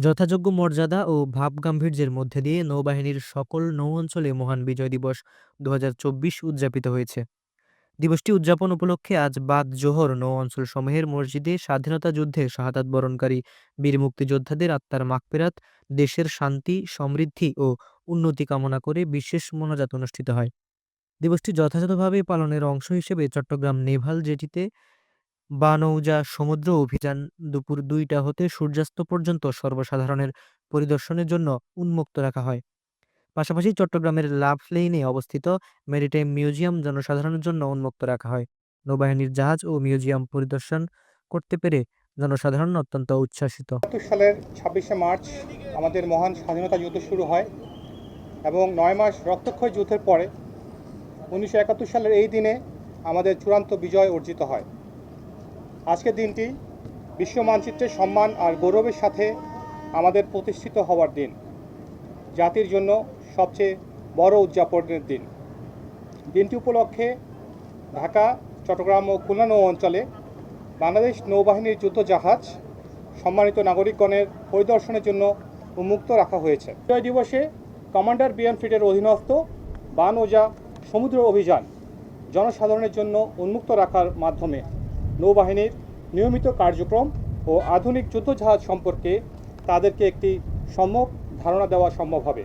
যথাযোগ্য মর্যাদা ও ভাবগাম্ভীর্যের মধ্যে দিয়ে নৌবাহিনীর সকল নৌ অঞ্চলে মহান বিজয় দিবস দু উদযাপিত হয়েছে। দিবসটি উদযাপন উপলক্ষে আজ বাদ জোহর নৌ অঞ্চলসমূহের মসজিদে স্বাধীনতা যুদ্ধে শাহাদাত বরণকারী বীর মুক্তিযোদ্ধাদের আত্মার মাকপেরাত দেশের শান্তি, সমৃদ্ধি ও উন্নতি কামনা করে বিশেষ মোনাজাত অনুষ্ঠিত হয়। দিবসটি যথাযথভাবে পালনের অংশ হিসেবে চট্টগ্রাম নেভাল জেটিতে বানৌজা, সমুদ্র অভিযান দুপুর দুইটা হতে সূর্যাস্ত পর্যন্ত সর্বসাধারণের পরিদর্শনের জন্য উন্মুক্ত রাখা হয়। পাশাপাশি চট্টগ্রামের লাভ লেইনে অবস্থিত মেরিটাইম মিউজিয়াম জনসাধারণের জন্য উন্মুক্ত রাখা হয়। নৌবাহিনীর জাহাজ ও মিউজিয়াম পরিদর্শন করতে পেরে জনসাধারণ অত্যন্ত উচ্ছ্বাসিত। সালের ছাব্বিশে মার্চ আমাদের মহান স্বাধীনতা যুদ্ধ শুরু হয় এবং নয় মাস রক্তক্ষয় যুদ্ধের পরে উনিশশো একাত্তর সালের এই দিনে আমাদের চূড়ান্ত বিজয় অর্জিত হয়। আজকের দিনটি বিশ্ব মানচিত্রের সম্মান আর গৌরবের সাথে আমাদের প্রতিষ্ঠিত হওয়ার দিন। জাতির জন্য সবচেয়ে বড় উদযাপনের দিন। দিনটি উপলক্ষে ঢাকা, চট্টগ্রাম ও খুলনা নৌ অঞ্চলে বাংলাদেশ নৌবাহিনীর যুদ্ধজাহাজ সম্মানিত নাগরিকগণের পরিদর্শনের জন্য উন্মুক্ত রাখা হয়েছে। বিজয় দিবসে কমান্ডার বিএম ফিটের অধীনস্থ বান ওজা সমুদ্র অভিযান জনসাধারণের জন্য উন্মুক্ত রাখার মাধ্যমে নৌবাহিনীর নিয়মিত কার্যক্রম ও আধুনিক যুদ্ধজাহাজ সম্পর্কে তাদেরকে একটি সম্যক ধারণা দেওয়া সম্ভব হবে।